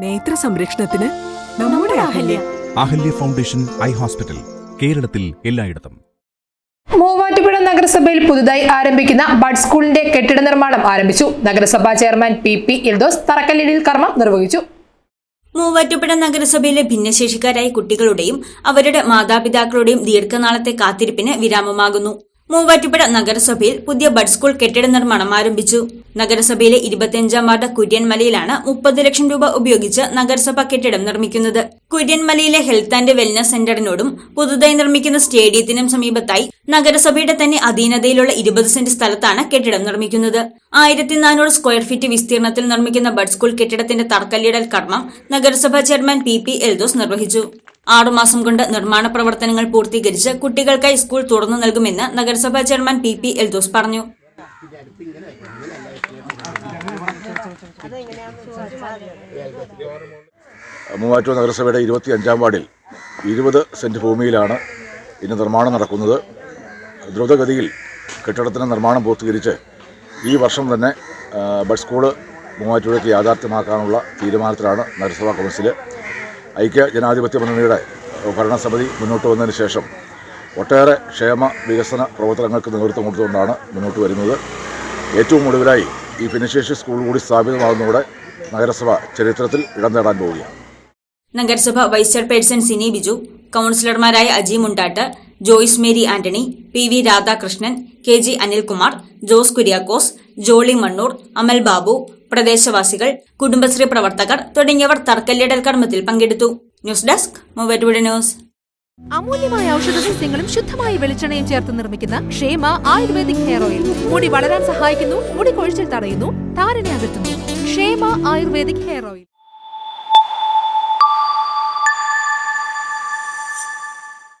നേത്ര സംരക്ഷണത്തിന് നമ്മുടെ Ahalya. Ahalya foundation eye hospital കേരളത്തിൽ എല്ലായിടത്തും. മൂവാറ്റുപുഴ നഗരസഭയിൽ പുതുതായി ആരംഭിക്കുന്ന ബഡ് സ്കൂളിന്റെ കെട്ടിട നിർമ്മാണം ആരംഭിച്ചു. നഗരസഭാ ചെയർമാൻ പി പി ഇൽദോസ് തറക്കല്ലിടിൽ കർമ്മം നിർവഹിച്ചു. മൂവാറ്റുപുഴ നഗരസഭയിലെ ഭിന്നശേഷിക്കാരായ കുട്ടികളുടെയും അവരുടെ മാതാപിതാക്കളുടെയും ദീർഘനാളത്തെ കാത്തിരിപ്പിന് വിരാമമാകുന്നു. മൂവാറ്റുപുഴ നഗരസഭയിൽ പുതിയ ബഡ് സ്കൂൾ കെട്ടിട നിർമ്മാണം ആരംഭിച്ചു. നഗരസഭയിലെ ഇരുപത്തിയഞ്ചാം വാർഡ് കുര്യൻമലയിലാണ് മുപ്പത് ലക്ഷം രൂപ ഉപയോഗിച്ച് നഗരസഭ കെട്ടിടം നിർമ്മിക്കുന്നത്. കുര്യൻമലയിലെ ഹെൽത്ത് ആൻഡ് വെൽനസ് സെന്ററിനോടും പുതുതായി നിർമ്മിക്കുന്ന സ്റ്റേഡിയത്തിനും സമീപത്തായി നഗരസഭയുടെ തന്നെ അധീനതയിലുള്ള ഇരുപത് സെന്റ് സ്ഥലത്താണ് കെട്ടിടം നിർമ്മിക്കുന്നത്. ആയിരത്തി നാനൂറ് സ്ക്വയർ ഫീറ്റ് വിസ്തീർണത്തിൽ നിർമ്മിക്കുന്ന ബഡ് സ്കൂൾ കെട്ടിടത്തിന്റെ തറക്കല്ലിടൽ കർമ്മം നഗരസഭാ ചെയർമാൻ പി പി എൽദോസ് നിർവഹിച്ചു. ആറുമാസം കൊണ്ട് നിർമ്മാണ പ്രവർത്തനങ്ങൾ പൂർത്തീകരിച്ച് കുട്ടികൾക്കായി സ്കൂൾ തുറന്നു നൽകുമെന്ന് നഗരസഭാ ചെയർമാൻ പി പി എൽദോസ് പറഞ്ഞു. മൂവാറ്റൂർ നഗരസഭയുടെ ഇരുപത്തി അഞ്ചാം വാർഡിൽ ഇരുപത് സെന്റ് ഭൂമിയിലാണ് ഇന്ന് നിർമ്മാണം നടക്കുന്നത്. ദ്രുതഗതിയിൽ കെട്ടിടത്തിന് നിർമ്മാണം പൂർത്തീകരിച്ച് ഈ വർഷം തന്നെ ബഡ് സ്കൂൾ മൂവാറ്റൂരേക്ക് യാഥാർത്ഥ്യമാക്കാനുള്ള തീരുമാനത്തിലാണ് നഗരസഭാ കൗൺസിൽ ഐക്യ ജനാധിപത്യ മുന്നണിയുടെ ഭരണസമിതി മുന്നോട്ട് വന്നതിന് ശേഷം ഒട്ടേറെ ക്ഷേമ വികസന പ്രവർത്തനങ്ങൾക്ക് നേതൃത്വം കൊടുത്തുകൊണ്ടാണ് മുന്നോട്ട് വരുന്നത്. ഏറ്റവും ഒടുവിലായി ഈ ഭിന്നശേഷി സ്കൂൾ കൂടി സ്ഥാപിതമാകുന്നതോടെ നഗരസഭ ചരിത്രത്തിൽ ഇടം നേടാൻ പോവുകയാണ്. നഗരസഭ vice chairperson Sini Biju കൌൺസിലർമാരായ Aji Mundattu Joyce Mary Antony P V Radhakrishnan K G Anilkumar Jose Kuriakose Jolly Mannoor Amal Babu പ്രദേശവാസികൾ കുടുംബശ്രീ പ്രവർത്തകർ തുടങ്ങിയവർ തർക്കല്ലിടൽ കർമ്മത്തിൽ പങ്കെടുത്തു. News desk Muvattupuzha news. അമൂല്യമായ ഔഷധ സസ്യങ്ങളും ശുദ്ധമായ വെളിച്ചെണ്ണയും ചേർത്ത് നിർമ്മിക്കുന്ന ക്ഷേമ ആയുർവേദിക് ഹെയർ ഓയിൽ. മുടി വളരാൻ സഹായിക്കുന്നു മുടി കൊഴിച്ചിൽ തടയുന്നു താരനെ അകറ്റുന്നു. ക്ഷേമ ആയുർവേദിക് ഹെയർ ഓയിൽ.